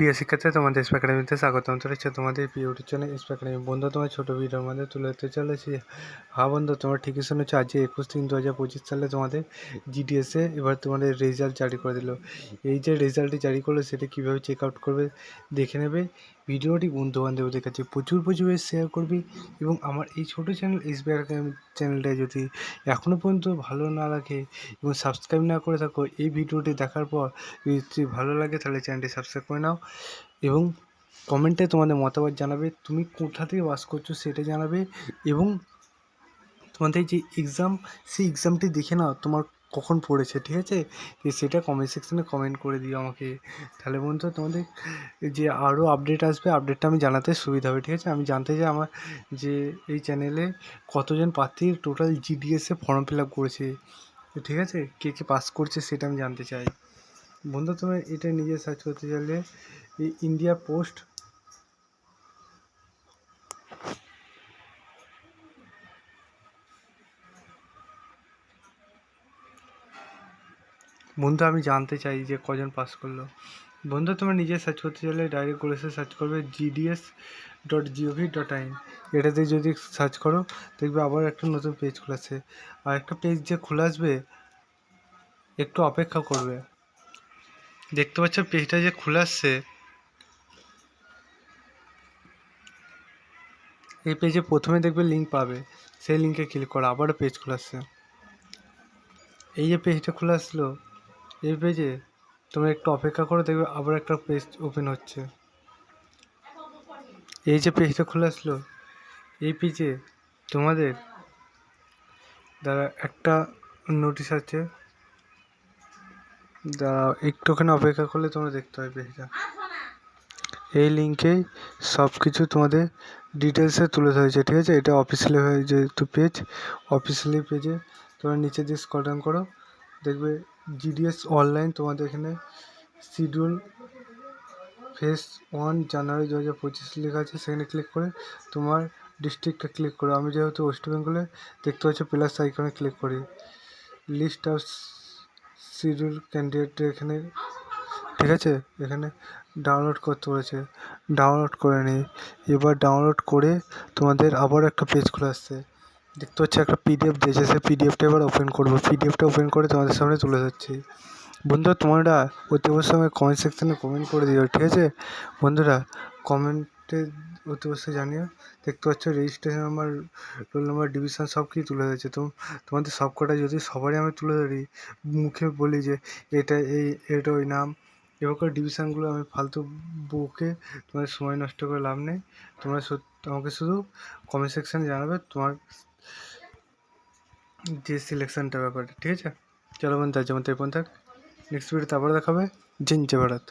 প্রিয় শিক্ষার্থী, তোমাদের এসপি একাডেমিতে স্বাগতম। রয়েছে তোমাদের প্রিয় চ্যানেল এসপি একাডেমি বন্ধু তোমার ছোটো ভিডিওর মধ্যে তুলে ধরতে চলেছি। হ্যাঁ বন্ধু, তোমার ঠিকই শুনেছো, আজকে একুশ তিন দু হাজার পঁচিশ সালে তোমাদের জিডিএসে এবার তোমাদের রেজাল্ট জারি করে দিল। এই যে রেজাল্টটি জারি করল, সেটা কীভাবে চেক আউট করবে, দেখে নেবে। ভিডিওটি বন্ধু বান্ধবদের কাছে প্রচুর প্রচুর শেয়ার করবি এবং আমার এই ছোটো চ্যানেল এসবি একাডেমি চ্যানেলটা যদি এখনও পর্যন্ত ভালো না লাগে এবং সাবস্ক্রাইব না করে থাকো, এই ভিডিওটি দেখার পর যদি ভালো লাগে তাহলে চ্যানেলটি সাবস্ক্রাইব করে নাও এবং কমেন্টে তোমাদের মতামত জানাবে, তুমি কোথা থেকে বাস করছ সেটা জানাবে এবং তোমাদের যে এক্সাম সেই এক্সামটি দেখে নাও, তোমার কখন পড়েছে, ঠিক আছে? সেটা কমেন্ট সেকশনে কমেন্ট করে দিও আমাকে। তাহলে বন্ধু, তোমাদের যে আরও আপডেট আসবে আপডেটটা আমি জানাতে সুবিধা হবে, ঠিক আছে? আমি জানতে চাই আমার যে এই চ্যানেলে কতজন প্রার্থী টোটাল জিডিএসে ফর্ম ফিল আপ করেছে, ঠিক আছে? কে কে পাস করছে সেটা আমি জানতে চাই। বন্ধু, তুমি এটা নিজে সার্চ করতে চাইলে ইন্ডিয়া পোস্ট বন্ধু, আমি জানতে চাই যে কজন পাস করল। বন্ধু, তোমরা নিজে সার্চ করতে চাইলে ডাইরেক্ট করে সার্চ করবে জিডিএস ডট জিওভি ডট আইন এটাতে যদি সার্চ করো, দেখবে আবার একটা নতুন পেজ খুলে আসছে আর একটা পেজ যে খুলে আসবে, একটু অপেক্ষা করবে। দেখতে পাচ্ছ পেজটা যে খুলে আসছে, এই পেজে প্রথমে দেখবে লিঙ্ক পাবে। সেই লিঙ্কে ক্লিক করো, আবারও পেজ খুলে আসছে। এই যে পেজটা খুলে আসলো এই পেজে তোমরা একটু অপেক্ষা করে দেখবে আবার একটা পেজ ওপেন হচ্ছে। এই যে পেজটা খুলে আসলো, এই পেজে তোমাদের দ্বারা একটা নোটিশ আছে। দাঁড়াও একটুখানি অপেক্ষা করলে তোমরা দেখতে পাবে পেজটা এই লিঙ্কেই সব কিছু তোমাদের ডিটেলসে তুলে ধরেছে ঠিক আছে? এটা অফিসিয়ালি হয়ে যেহেতু পেজ অফিসিয়ালি পেজে তোমরা নিচে দিয়ে স্ক্রল ডাউন করো দেখবে জিডিএস অনলাইন তোমাদের এখানে শিডিউল ফেস ওয়ান জানুয়ারি দু হাজার পঁচিশ লেখা আছে, সেখানে ক্লিক করে তোমার ডিস্ট্রিক্টটা ক্লিক করো। আমি যেহেতু ওয়েস্ট বেঙ্গলে দেখতে পাচ্ছি প্লাস আইকনে ক্লিক করি। লিস্ট অফ শিডিউল ক্যান্ডিডেট এখানে ঠিক আছে? এখানে ডাউনলোড করতে বলেছে। ডাউনলোড করে নিই। এবার ডাউনলোড করে তোমাদের আবার একটা পেজ খুলে আসছে। দেখতে পাচ্ছি একটা পিডিএফ দিয়েছে, সেই পিডিএফটা এবার ওপেন করব। পিডিএফটা ওপেন করে তোমাদের সামনে তুলে ধরছি। বন্ধুরা, তোমরা অতি অবশ্যই আমাকে কমেন্ট সেকশানে কমেন্ট করে দিও, ঠিক আছে? বন্ধুরা কমেন্টে অতি অবশ্যই জানিও। দেখতে পাচ্ছ registration number roll number division সব কিছু তুলে ধরেছে। তো তোমাদের সব কটা যদি সবারই আমি তুলে ধরি, মুখে বলি যে, এটা এই, এটা ওই নাম এবার করে ডিভিশনগুলো আমি ফালতু বুকে তোমাদের সময় নষ্ট করে লাভ নেই। তোমরা আমাকে শুধু কমেন্ট সেকশানে জানাবে তোমার যে সিলেকশানটার ব্যাপারে ঠিক আছে? চলো বন্ধু, আজ আমাদের এই পর্যন্ত নেক্সট ভিডিওতে আবার দেখাবে। জয় ভারত।